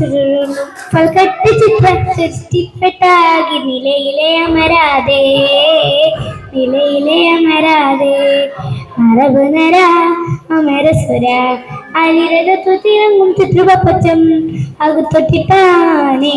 കൽക്കട്ടി ചിത്ര സൃഷ്ടിപ്പെട്ടാകി നിലയിലെ അമരാതെ നിലയിലെ അമരാതെ. മറവ് നര അമരസുര അലിരകത്തു തുതിരങ്ങും ചിത്രപച്ചം അകത്തൊട്ടിട്ടാനെ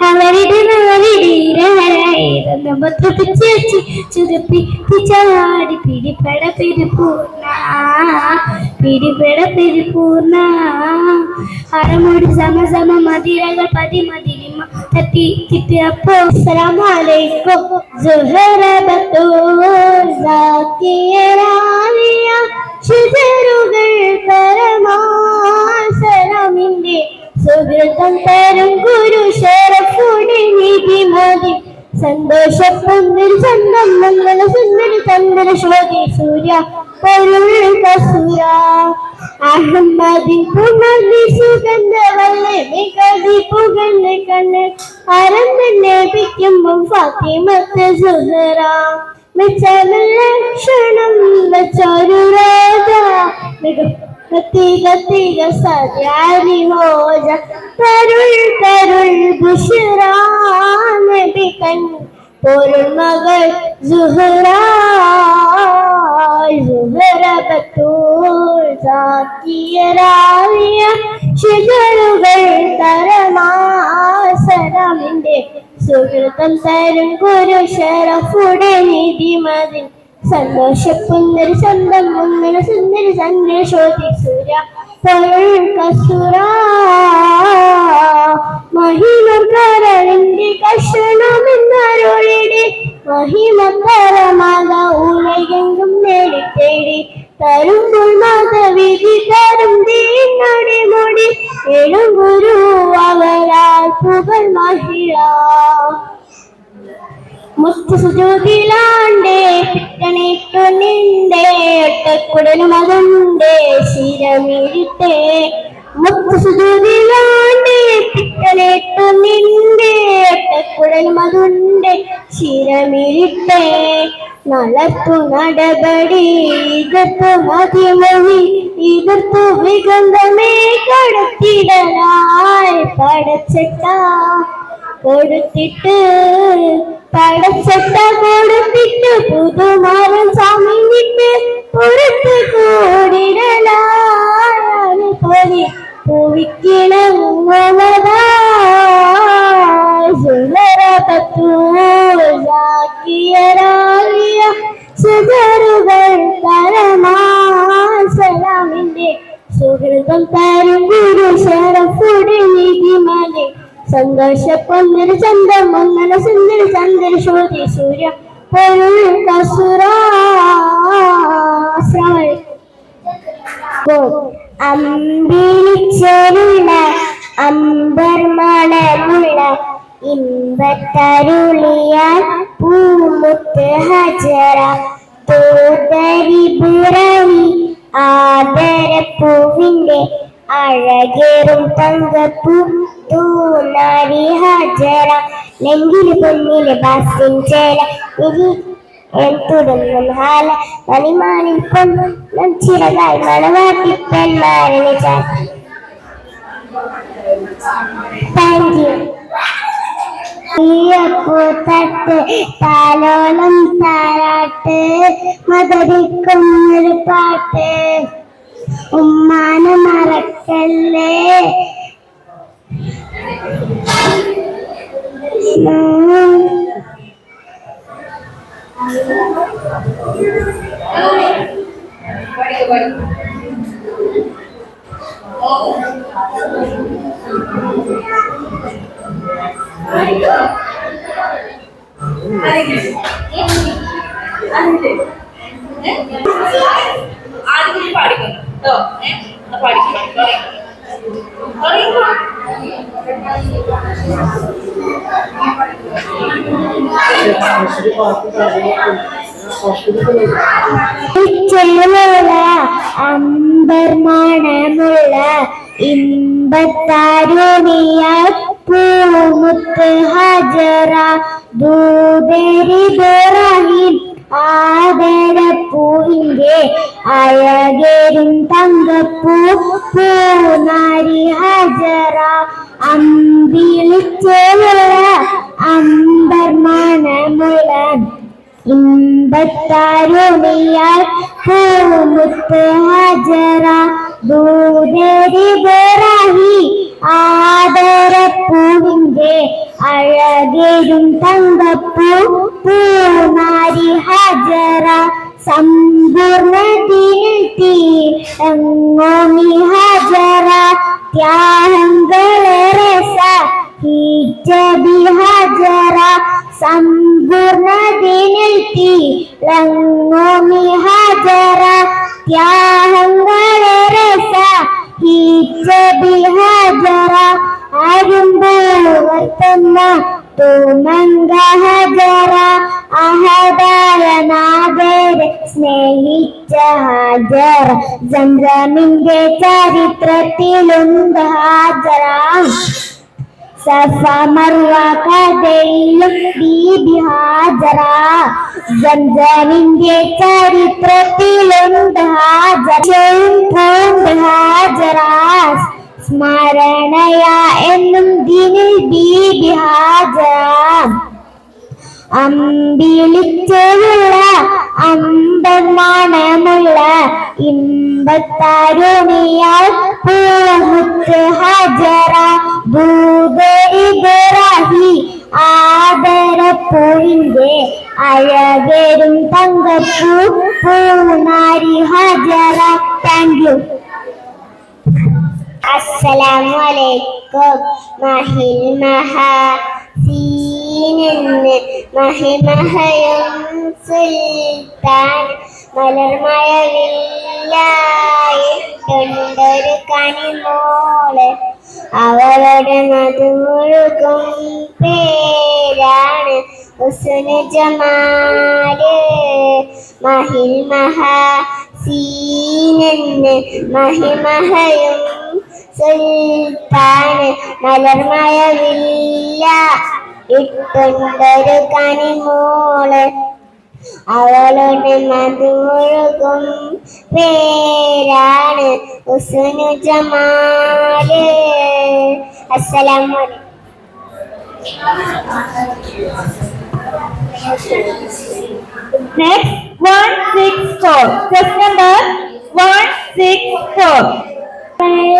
അവരുടെ നല്ലരിടെ ഈരാരായിരന്തം പത്രപ്പിച്ച് വെച്ച് ചുരുപ്പി ചാടി പിടിപെട പെരുപൂർണ. പിടിപെട പെരുപൂർണ. അരമുടി സമ സമ മതിരകൾ പതി മതിരിമ തട്ടി തിട്ട് അപ്പോ അസ്സലാമലൈക്കും സുഹറ ബത്തൂർ സാക്കിയരാവിയ ശിതരുകൾ പരമാസലമിന്റെ സുഹൃതം തരും ഗുരു ശരഫുടെ നീതി മതി സന്തോഷപ്പൊന്നിൽ ചന്ദം മംഗള സുന്ദരി ചന്ദ്ര ശ്ലോകി സൂര്യ. പൊരുൾ മെച്ചമല്ല ക്ഷണം വെച്ചൊരു രാജ തരമാസരമിന്റെ സുഹൃത്തം തരും ഗുരു ശരഫുടെ നിധിമതിൻ. സന്തോഷപ്പുന്നൊരു സ്വന്തം മുന്നൊരു സുന്ദരി സന്ദേശോതി കസുര മഹിമകരവിന്റെ കഷണമെന്നരുളിടെ മഹിമകരമാക ഉലകെങ്കും നേടിത്തേടി തേടി തരുമ്പോൾ മതവിധി തരും തീന്നടി മുടി എഴും ഗുരു അവരാൽ പുകൾ മഹിള മുത്തു സുജോതിലാണ്ടേ പിറ്റണിട്ടു നിണ്ടേ ഒട്ടക്കുടലും അതുണ്ടേ ശിരമിരിട്ടേ മുത്തു സുജോതിലാണ്ടേ പിറ്റണിട്ടു നിണ്ടേ ഒട്ടക്കുടലും അതുണ്ടേ ശിരമിരിട്ടേ നളത്തു നടപടി ഇതത്തു മതിമൊഴി ഇതർത്തു വികന്ധമേ കടത്തിടലായി പടച്ചട്ട. கொடுத்திட்டு படச்சட்ட கொடுத்திட்டு புது மாறன் சாமி விட்டு അമ്പിളിച്ചേരുള്ള അമ്പർമണമുള്ള ഇമ്പത്തരുളിയാൽ പൂമുത്ത് ഹജറ. തോതരി പുറവി ആദരപ്പൂവിന്റെ അഴകേറും തങ്കപ്പൂ തൂനാരി ഹജറ. ലെങ്കിൽ പൊന്നിലെ ബാസിൻ ചേല തുടങ്ങും ഹാല മണിമാനിൽ പൊന്നും ചിറകായി മണവാട്ടി പെൺമാരനെ ചാറ്റി താങ്ക് യു തട്ട് താലോലം താരാട്ട് മധുരിക്കുന്നൊരു പാട്ട് ഉമ്മാന മറക്കല്ലേ ഉം. ആദ്യം പാടിക്കുന്നു കേട്ടോ ഏഹ് പാടിക്കുന്നു ചെല്ലുള്ള അമ്പർമാണമുള്ള ഇമ്പത്താരുണിയ പൂമുത്ത് ഹജറ. ദൂതരിബറാഹിം ആദരപ്പൂവിന്റെ അഴകേരും തങ്കപ്പൂ പൂനാരി ഹജറ. അമ്പിളിച്ചേലുള്ള ഇമ്പത്താരുണിയാൽ പൂമുത്ത് ഹജറ ദൂതരി ബറാഹി ആദരപ്പൂവിന്റെ അഴകേരും തങ്കപ്പൂ പൂമാരി ഹജറ സമ്പൂർണതിൽ തീങ്ങോമി ഹജറ ത്യാഗങ്ങളെ ഹജറ സമ്പൂർണതിനിൽ തീങ്ങോമി ഹജറ. ത്യാഗങ്ങളേറെ ഹിജബി ഹജറ. അരുമ്പുവർത്തുന്ന തൂമങ്ക ഹജറ. അഹദായ നാദരെ സ്നേഹിച്ച ഹാജർ സംരമിന്റെ ചരിത്രത്തിലുണ്ട് ഹാജറ. സഫ മർവ ബീബി ഹാജറ സംസമിന്റെ ചരിത്രത്തിലുണ്ട് ഹാജർ പൂണ്ട് ഹാജറ സ്മരണയ എന്നും ദിനിൽ ബീബി ഹാജറ അമ്പിളിച്ചുള്ള അമ്പമാണമുള്ള ഇമ്പത്താരുണിയാൽ പൂമുത്ത് ഹജറ ഭൂതരിബറാഹി അഴകരും തങ്കപ്പൂ പൂമാരി ഹജറ താങ്ക് യു അസ്സലാമു അലൈക്കും മഹിൽ മലർമഴവില്ലായിട്ടുണ്ടൊരു കനിമോൾ അവളുടെ മധുമുഴുകും പേരാണ് ഹുസ്നു ജമാൽ മഹിൽ മഹാസീനെന്ന് മഹിമഹയും സുൽത്താന് മലർമഴവില്ല ഇട്ടുണ്ടൊരു കനിമോൾ അവളുടെ മധുമുഴുകും പേരാണ് ഹുസ്നു ജമാൽ. അസ്സലാമു അലൈക്കും. Next, one six four. Test number one six four. വരി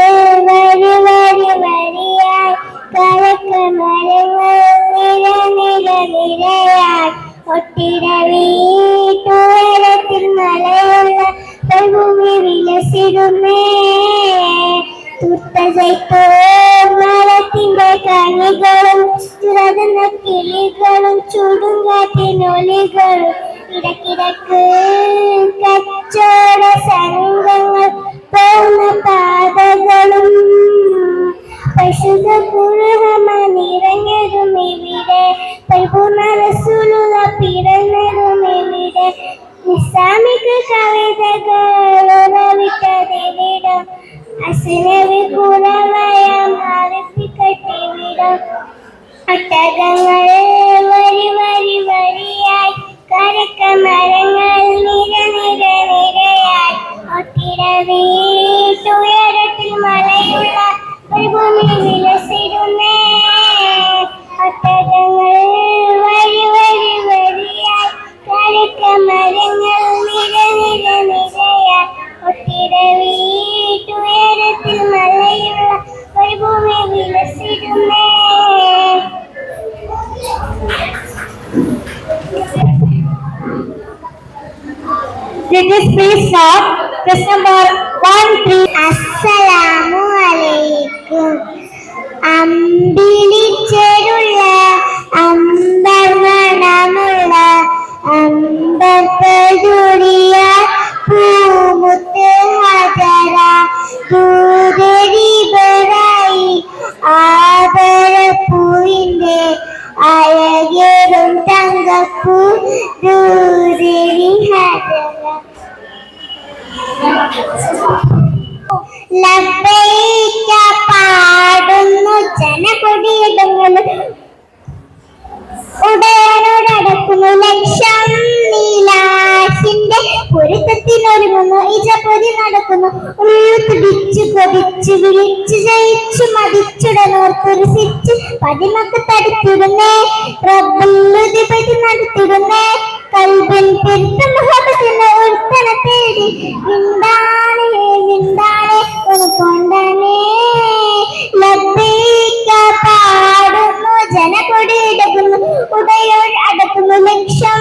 വരി വരി വരിയായി കലക്ക മരങ്ങൾ നിര നിര നിരയായി ഒട്ടിട വീട്ടുയരത്തിൽ മലയുള്ള ഭൂമി വിലസിടുമേ തുർത്തസൈത്തോ മരത്തിന്റെ കണികളും തുറന്ന കിളികളും ചുടുങ്കാറ്റിനൊലികളും ഇടക്കിടക്ക് കച്ചോട സംഘങ്ങൾ പോകുന്ന പാതകളും. പശുത പുഴമ നിറഞ്ഞതും ഇവിടെ പരിപൂർണ റസൂലുള്ള പിറന്നതും ഇവിടെ. ഇസ്ലാമിക കവിതകൾ ഉറവിട്ടതെവിടം അസിനവി കുറവയം ഒട്ടകങ്ങൾ വരി വരി വരിയായി കരക്ക Question ഇജപൊതി നടക്കുന്നു. ഉള്ളു തുടിച്ചു കൊതിച്ചു വിളിച്ചു ജയിച്ചു മതിച്ചുടനോർത്തൊരു പതിമക്ക് തടുത്തിരുന്നേ റബ്ബുല്ലുതിപതി നടത്തിരുന്നേ കൽബിൽ പെരുത്ത തേടി. വിണ്ടാണേ വിണ്ടാണേ പാടുന്നു ജനകൊടിയിടകുന്നു ഉടയോൾ അടക്കുന്നു ലക്ഷം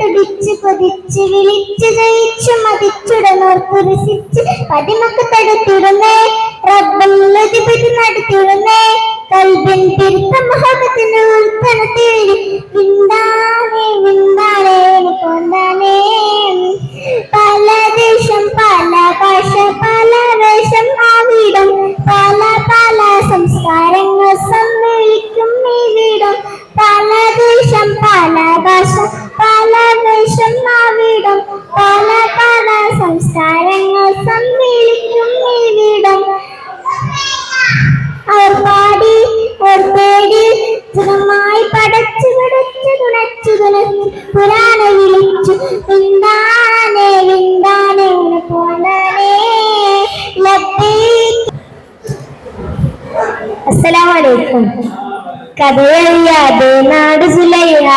തുടിച്ച് കൊതിച്ച് വിളിച്ച് ജയിച്ചു മതിച്ചുടനോർത്തു രസിച്ച് പതിമക്ക് തടുത്തിടുന്നേ. റബ്ബുള്ളതിപതി നടത്തിടുന്നേ. കൽബിൻ തിരുത്ത തേടി വിണ്ടാനേ വിണ്ടാനേ കൊണ്ടാനേ. പല ദേശം പല ഭാഷ പല വേഷം ആവിടം പല പല സംസ്കാരങ്ങൾ അസ്സലാമലൈക്കും. കഥയറിയാതെ നാട് സുലൈഹ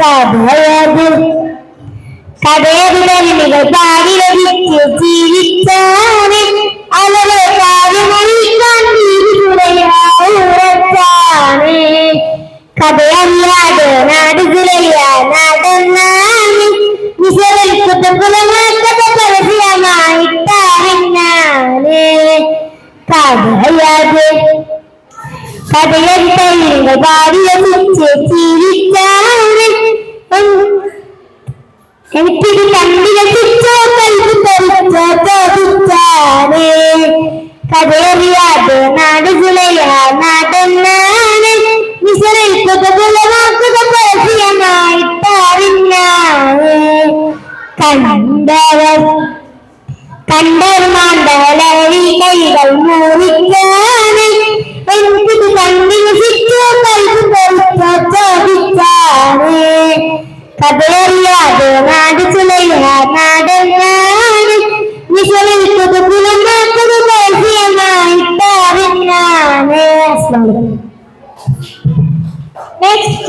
കഥയത് കഥയറികൾ പാടി ജീവിച്ചാണ്. അവരെ ഉറച്ചാണ് കഥയറിയാതെ നാട് സുലൈഹ പരസ്യമായിട്ടറിഞ്ഞാണ് കഥയാതെ കഥയറികൾ പാടി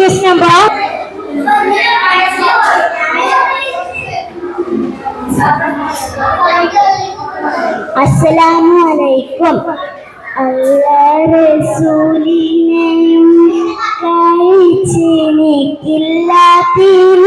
നെക്സ്റ്റ് ക്വസ്റ്റ് അസ്സലാമു അലൈക്കും. അല്ലാഹ് റസൂലിനെയും കഴിച്ചെനിക്കില്ലാത്തിനും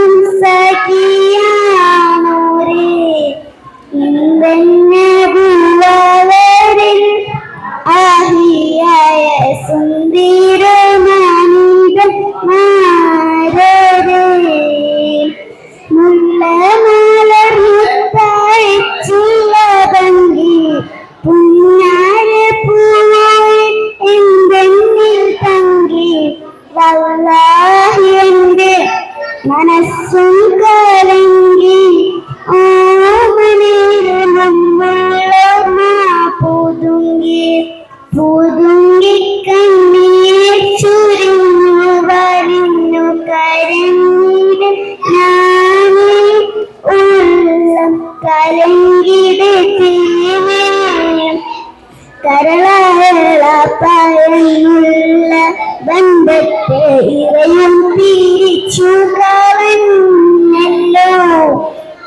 പഴങ്ങുള്ള ബന്ധത്തെ ഇവയും തിരിച്ചു കവന്നല്ലോ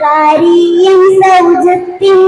കാര്യം സൗജത്തിൻ